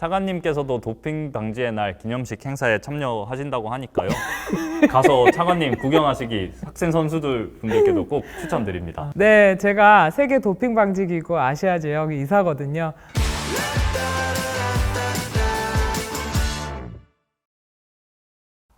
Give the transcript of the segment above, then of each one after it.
차관님께서도 도핑 방지의 날 기념식 행사에 참여하신다고 하니까요. 가서 차관님 구경하시기 학생 선수들 분들께도 꼭 추천드립니다. 네, 제가 세계 도핑 방지 기구 아시아 지역 이사거든요.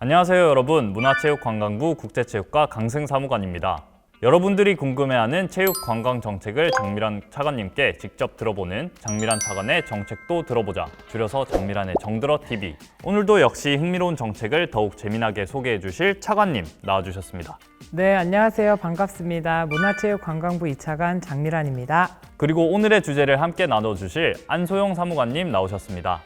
안녕하세요 여러분 문화체육관광부 국제체육과 강승사무관입니다 여러분들이 궁금해하는 체육관광 정책을 장미란 차관님께 직접 들어보는 장미란 차관의 정책도 들어보자 줄여서 장미란의 정들어 TV 오늘도 역시 흥미로운 정책을 더욱 재미나게 소개해 주실 차관님 나와주셨습니다 네, 안녕하세요. 반갑습니다. 문화체육관광부 2차관 장미란입니다. 그리고 오늘의 주제를 함께 나눠주실 안소영 사무관님 나오셨습니다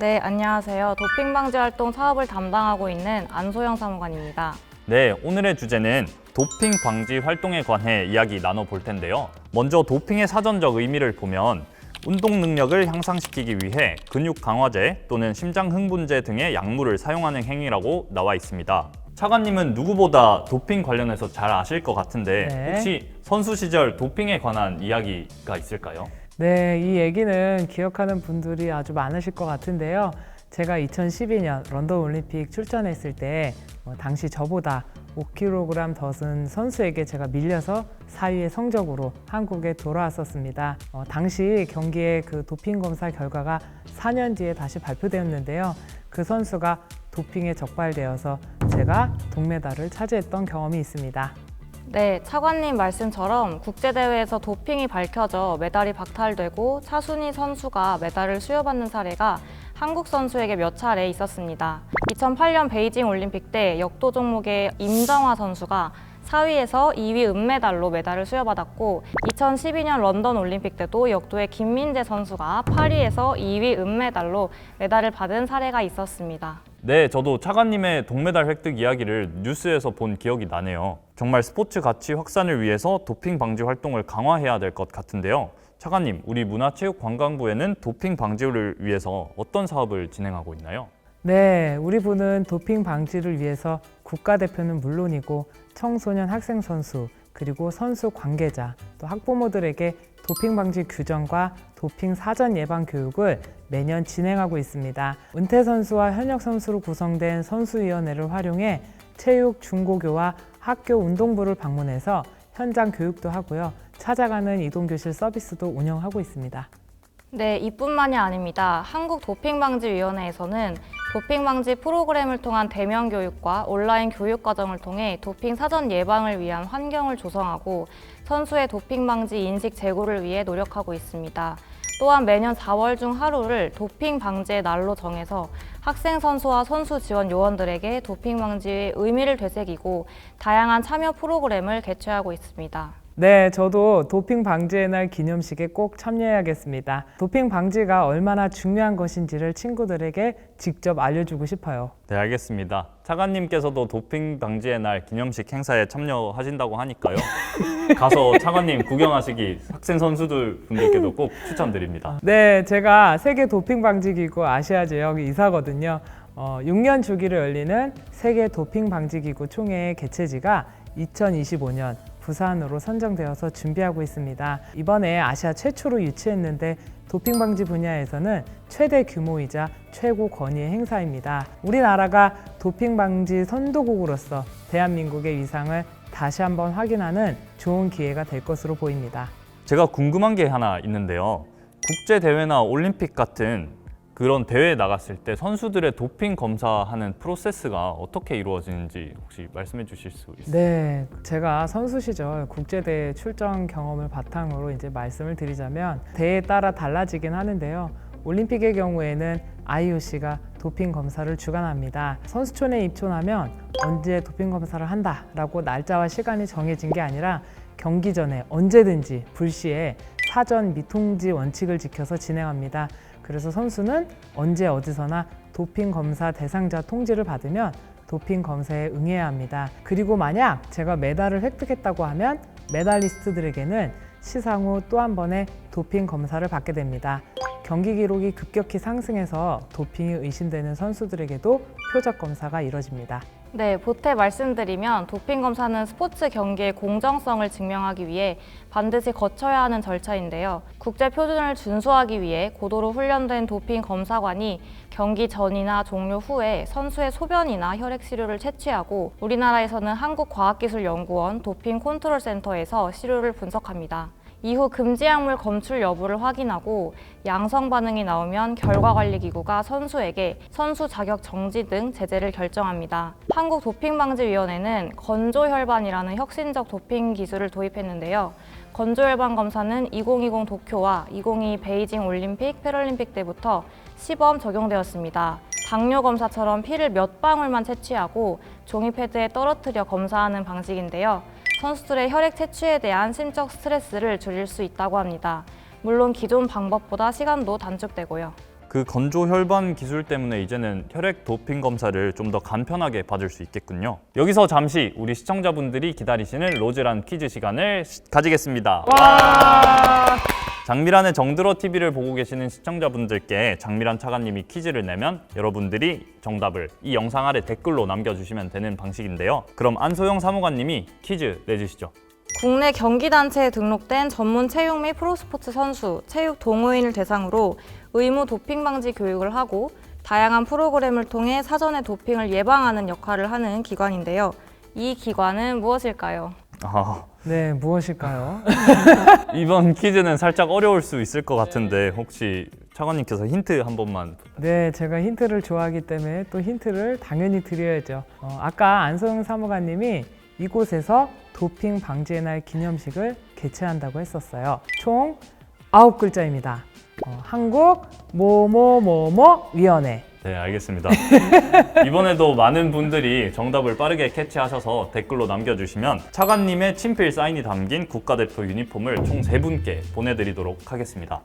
네, 안녕하세요. 도핑 방지 활동 사업을 담당하고 있는 안소영 사무관입니다. 네, 오늘의 주제는 도핑 방지 활동에 관해 이야기 나눠볼 텐데요. 먼저 도핑의 사전적 의미를 보면 운동 능력을 향상시키기 위해 근육 강화제 또는 심장 흥분제 등의 약물을 사용하는 행위라고 나와 있습니다. 차관님은 누구보다 도핑 관련해서 잘 아실 것 같은데 네. 혹시 선수 시절 도핑에 관한 이야기가 있을까요? 네, 이 얘기는 기억하는 분들이 아주 많으실 것 같은데요. 제가 2012년 런던 올림픽 출전했을 때 어, 당시 저보다 5kg 덧은 선수에게 제가 밀려서 4위의 성적으로 한국에 돌아왔었습니다. 어, 당시 경기의 그 도핑 검사 결과가 4년 뒤에 다시 발표되었는데요. 그 선수가 도핑에 적발되어서 제가 동메달을 차지했던 경험이 있습니다. 네, 차관님 말씀처럼 국제대회에서 도핑이 밝혀져 메달이 박탈되고 차순희 선수가 메달을 수여받는 사례가 한국 선수에게 몇 차례 있었습니다. 2008년 베이징 올림픽 때 역도 종목의 임정화 선수가 4위에서 2위 은메달로 메달을 수여받았고 2012년 런던 올림픽 때도 역도의 김민재 선수가 8위에서 2위 은메달로 메달을 받은 사례가 있었습니다. 네, 저도 차관님의 동메달 획득 이야기를 뉴스에서 본 기억이 나네요. 정말 스포츠 가치 확산을 위해서 도핑 방지 활동을 강화해야 될 것 같은데요. 차관님, 우리 문화체육관광부에는 도핑 방지를 위해서 어떤 사업을 진행하고 있나요? 네, 우리 부는 도핑 방지를 위해서 국가대표는 물론이고 청소년 학생 선수 그리고 선수 관계자 또 학부모들에게 도핑 방지 규정과 도핑 사전 예방 교육을 매년 진행하고 있습니다. 은퇴 선수와 현역 선수로 구성된 선수위원회를 활용해 체육 중고교와 학교 운동부를 방문해서 현장 교육도 하고요. 찾아가는 이동교실 서비스도 운영하고 있습니다. 네, 이뿐만이 아닙니다. 한국도핑방지위원회에서는 도핑방지 프로그램을 통한 대면 교육과 온라인 교육 과정을 통해 도핑 사전 예방을 위한 환경을 조성하고 선수의 도핑 방지 인식 제고를 위해 노력하고 있습니다. 또한 매년 4월 중 하루를 도핑 방지의 날로 정해서 학생 선수와 선수 지원 요원들에게 도핑 방지의 의미를 되새기고 다양한 참여 프로그램을 개최하고 있습니다. 네, 저도 도핑 방지의 날 기념식에 꼭 참여해야겠습니다. 도핑 방지가 얼마나 중요한 것인지를 친구들에게 직접 알려주고 싶어요. 네, 알겠습니다. 차관님께서도 도핑 방지의 날 기념식 행사에 참여하신다고 하니까요. 가서 차관님 구경하시기 학생 선수들 분들께도 꼭 추천드립니다. 네, 제가 세계 도핑 방지 기구 아시아 지역 이사거든요. 어, 6년 주기로 열리는 세계 도핑 방지 기구 총회의 개최지가 2025년 부산으로 선정되어서 준비하고 있습니다. 이번에 아시아 최초로 유치했는데 도핑 방지 분야에서는 최대 규모이자 최고 권위의 행사입니다. 우리나라가 도핑 방지 선도국으로서 대한민국의 위상을 다시 한번 확인하는 좋은 기회가 될 것으로 보입니다. 제가 궁금한 게 하나 있는데요. 국제 대회나 올림픽 같은 그런 대회에 나갔을 때 선수들의 도핑 검사하는 프로세스가 어떻게 이루어지는지 혹시 말씀해 주실 수 있어요? 네, 제가 선수 시절 국제대회 출전 경험을 바탕으로 이제 말씀을 드리자면 대회에 따라 달라지긴 하는데요. 올림픽의 경우에는 IOC가 도핑 검사를 주관합니다. 선수촌에 입촌하면 언제 도핑 검사를 한다라고 날짜와 시간이 정해진 게 아니라 경기 전에 언제든지 불시에 사전 미통지 원칙을 지켜서 진행합니다. 그래서 선수는 언제 어디서나 도핑 검사 대상자 통지를 받으면 도핑 검사에 응해야 합니다. 그리고 만약 제가 메달을 획득했다고 하면 메달리스트들에게는 시상 후 또 한 번의 도핑 검사를 받게 됩니다. 경기 기록이 급격히 상승해서 도핑이 의심되는 선수들에게도 표적 검사가 이뤄집니다. 네, 보태 말씀드리면 도핑 검사는 스포츠 경기의 공정성을 증명하기 위해 반드시 거쳐야 하는 절차인데요. 국제 표준을 준수하기 위해 고도로 훈련된 도핑 검사관이 경기 전이나 종료 후에 선수의 소변이나 혈액 시료를 채취하고 우리나라에서는 한국과학기술연구원 도핑 컨트롤 센터에서 시료를 분석합니다. 이후 금지 약물 검출 여부를 확인하고 양성 반응이 나오면 결과관리기구가 선수에게 선수 자격 정지 등 제재를 결정합니다. 한국도핑방지위원회는 건조혈반이라는 혁신적 도핑 기술을 도입했는데요. 건조혈반 검사는 2020 도쿄와 2022 베이징 올림픽, 패럴림픽 때부터 시범 적용되었습니다. 당뇨 검사처럼 피를 몇 방울만 채취하고 종이 패드에 떨어뜨려 검사하는 방식인데요. 선수들의 혈액 채취에 대한 심적 스트레스를 줄일 수 있다고 합니다. 물론 기존 방법보다 시간도 단축되고요. 그 건조 혈관 기술 때문에 이제는 혈액 도핑 검사를 좀 더 간편하게 받을 수 있겠군요. 여기서 잠시 우리 시청자분들이 기다리시는 로즈란 퀴즈 시간을 시- 가지겠습니다. 장미란의 정들어 TV를 보고 계시는 시청자분들께 장미란 차관님이 퀴즈를 내면 여러분들이 정답을 이 영상 아래 댓글로 남겨주시면 되는 방식인데요. 그럼 안소영 사무관님이 퀴즈 내주시죠. 국내 경기단체에 등록된 전문 체육 및 프로스포츠 선수, 체육 동호인을 대상으로 의무 도핑 방지 교육을 하고 다양한 프로그램을 통해 사전에 도핑을 예방하는 역할을 하는 기관인데요. 이 기관은 무엇일까요? 아, 네, 무엇일까요? 이번 퀴즈는 살짝 어려울 수 있을 것 같은데 혹시 차관님께서 힌트 한 번만 네, 제가 힌트를 좋아하기 때문에 또 힌트를 당연히 드려야죠. 어, 아까 안소영 사무관님이 이곳에서 도핑 방지의 날 기념식을 개최한다고 했었어요. 총 아홉 글자입니다. 어, 한국 뭐뭐뭐뭐 위원회. 네, 알겠습니다. 이번에도 많은 분들이 정답을 빠르게 캐치하셔서 댓글로 남겨주시면 차관님의 친필 사인이 담긴 국가대표 유니폼을 총세 분께 보내드리도록 하겠습니다.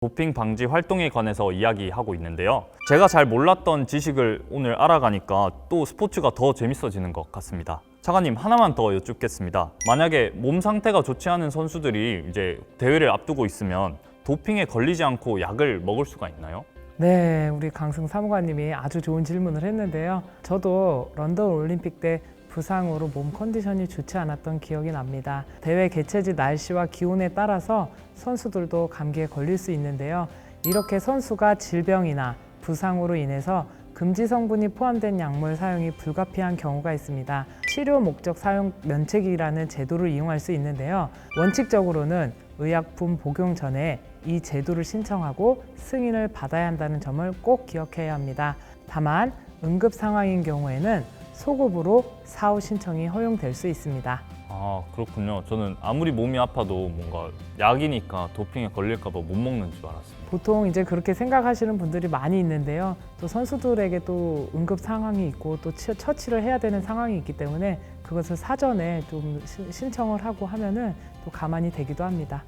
도핑 방지 활동에 관해서 이야기하고 있는데요. 제가 잘 몰랐던 지식을 오늘 알아가니까 또 스포츠가 더 재밌어지는 것 같습니다. 차관님 하나만 더 여쭙겠습니다. 만약에 몸 상태가 좋지 않은 선수들이 이제 대회를 앞두고 있으면 도핑에 걸리지 않고 약을 먹을 수가 있나요? 네, 우리 강승 사무관님이 아주 좋은 질문을 했는데요. 저도 런던 올림픽 때 부상으로 몸 컨디션이 좋지 않았던 기억이 납니다. 대회 개최지 날씨와 기온에 따라서 선수들도 감기에 걸릴 수 있는데요. 이렇게 선수가 질병이나 부상으로 인해서 금지 성분이 포함된 약물 사용이 불가피한 경우가 있습니다. 치료 목적 사용 면책이라는 제도를 이용할 수 있는데요. 원칙적으로는 의약품 복용 전에 이 제도를 신청하고 승인을 받아야 한다는 점을 꼭 기억해야 합니다. 다만 응급 상황인 경우에는 소급으로 사후 신청이 허용될 수 있습니다. 아 그렇군요. 저는 아무리 몸이 아파도 뭔가 약이니까 도핑에 걸릴까봐 못 먹는 줄 알았습니다. 보통 이제 그렇게 생각하시는 분들이 많이 있는데요. 또 선수들에게 또 응급 상황이 있고 또 치- 처치를 해야 되는 상황이 있기 때문에 그것을 사전에 좀 시- 신청을 하고 하면은 또 가만히 되기도 합니다.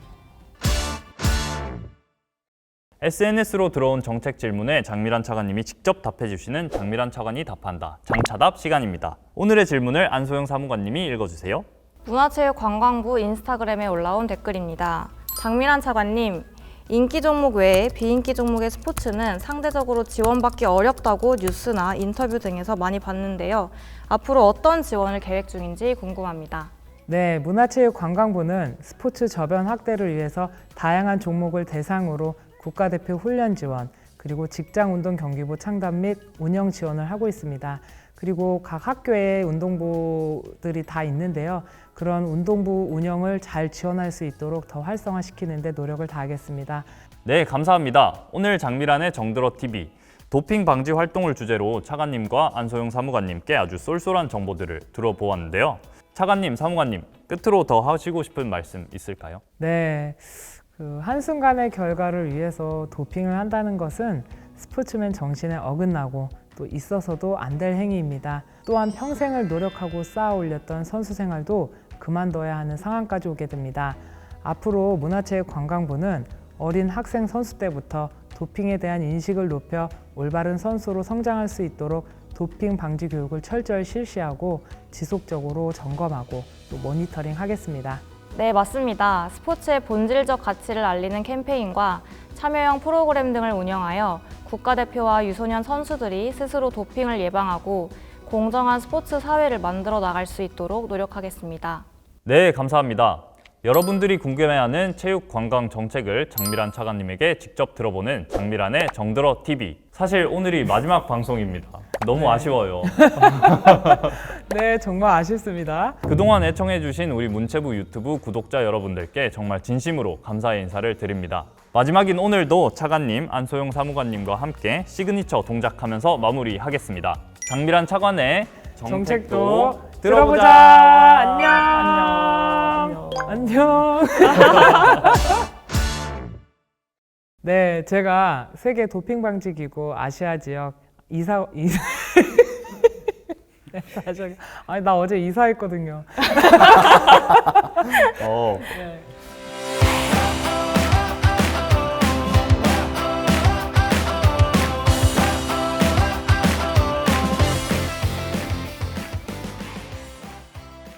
SNS로 들어온 정책 질문에 장미란 차관님이 직접 답해 주시는 장미란 차관이 답한다. 장차답 시간입니다. 오늘의 질문을 안소영 사무관님이 읽어주세요. 문화체육관광부 인스타그램에 올라온 댓글입니다. 장미란 차관님, 인기 종목 외에 비인기 종목의 스포츠는 상대적으로 지원받기 어렵다고 뉴스나 인터뷰 등에서 많이 봤는데요. 앞으로 어떤 지원을 계획 중인지 궁금합니다. 네, 문화체육관광부는 스포츠 저변 확대를 위해서 다양한 종목을 대상으로 국가대표 훈련 지원, 그리고 직장운동 경기부 창단 및 운영 지원을 하고 있습니다. 그리고 각 학교에 운동부들이 다 있는데요. 그런 운동부 운영을 잘 지원할 수 있도록 더 활성화시키는 데 노력을 다하겠습니다. 네, 감사합니다. 오늘 장미란의 정들어 TV 도핑 방지 활동을 주제로 차관님과 안소영 사무관님께 아주 쏠쏠한 정보들을 들어보았는데요. 차관님, 사무관님, 끝으로 더 하시고 싶은 말씀 있을까요? 네, 그 한순간의 결과를 위해서 도핑을 한다는 것은 스포츠맨 정신에 어긋나고 또 있어서도 안 될 행위입니다. 또한 평생을 노력하고 쌓아 올렸던 선수 생활도 그만둬야 하는 상황까지 오게 됩니다. 앞으로 문화체육관광부는 어린 학생 선수 때부터 도핑에 대한 인식을 높여 올바른 선수로 성장할 수 있도록 도핑 방지 교육을 철저히 실시하고 지속적으로 점검하고 또 모니터링 하겠습니다. 네, 맞습니다. 스포츠의 본질적 가치를 알리는 캠페인과 참여형 프로그램 등을 운영하여 국가대표와 유소년 선수들이 스스로 도핑을 예방하고 공정한 스포츠 사회를 만들어 나갈 수 있도록 노력하겠습니다. 네, 감사합니다. 여러분들이 궁금해하는 체육 관광 정책을 장미란 차관님에게 직접 들어보는 장미란의 정들어 TV. 사실 오늘이 마지막 방송입니다. 너무 아쉬워요. 네, 정말 아쉽습니다. 그동안 애청해주신 우리 문체부 유튜브 구독자 여러분들께 정말 진심으로 감사의 인사를 드립니다. 마지막인 오늘도 차관님, 안소영 사무관님과 함께 시그니처 동작하면서 마무리하겠습니다. 장미란 차관의 정책도 들어보자. 들어보자. 안녕. 안녕. 네, 제가 세계 도핑 방지 기구 아시아 지역 이사 이사 네, 다시. 아니 나 어제 이사했거든요. 어, 네.